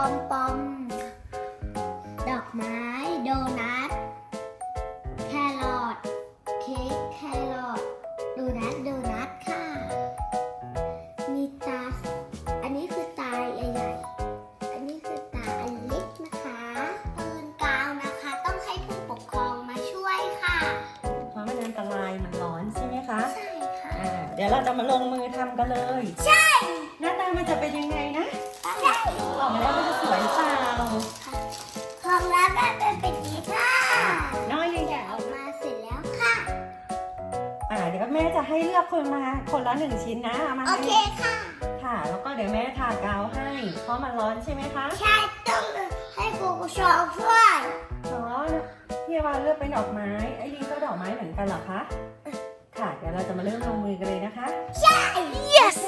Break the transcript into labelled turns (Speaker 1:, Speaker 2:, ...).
Speaker 1: อมปอม ดอกไม้ โดนัท แครอท เค้กแครอท โดนัท โดนัทค่ะ มีตา อันนี้คือตาใหญ่ๆ อันนี้คือตาอันเล็กนะคะปืนกาวนะคะ ต้องให้ผู้ปกครองมาช่วยค่ะ
Speaker 2: เพราะมันอันตรายมันร้อนใช่ไหมคะ
Speaker 1: ใช่ค่ะ
Speaker 2: อ่า เดี๋ยวเราจะมาลงมือทำกันเลย
Speaker 1: ใช่
Speaker 2: หน้าตามันจะเป็นยังไงนะ
Speaker 1: ใช่
Speaker 2: ออกมาแล้วมันจะสวยหรือเปล่า
Speaker 1: ของรับแบบเป็นแบบนี้ค่ะ
Speaker 2: น้อยเลย
Speaker 1: เดี๋ยวออกมาเสร็จแล้วค่ะ
Speaker 2: อ่าเดี๋ยวแม่จะให้เลือกคนมาคนละหนึ่งชิ้นนะเอามา
Speaker 1: โอ
Speaker 2: ให้
Speaker 1: เคค่ะ
Speaker 2: ค่ะ แล้วก็เดี๋ยวแม่ทากาวให้ เพราะมันร้อนใช่ไหมคะ
Speaker 1: ใช่ต้องให้ครูชอบช่วย
Speaker 2: อ๋อพี่วาเลือกเป็นดอกไม้ไอ้ลีก็ดอกไม้เหมือนกันเหรอคะ ค่ะ เดี๋ยวเราจะมาเริ่มลงมือกันเลยนะคะ
Speaker 1: ใช่
Speaker 2: โอเค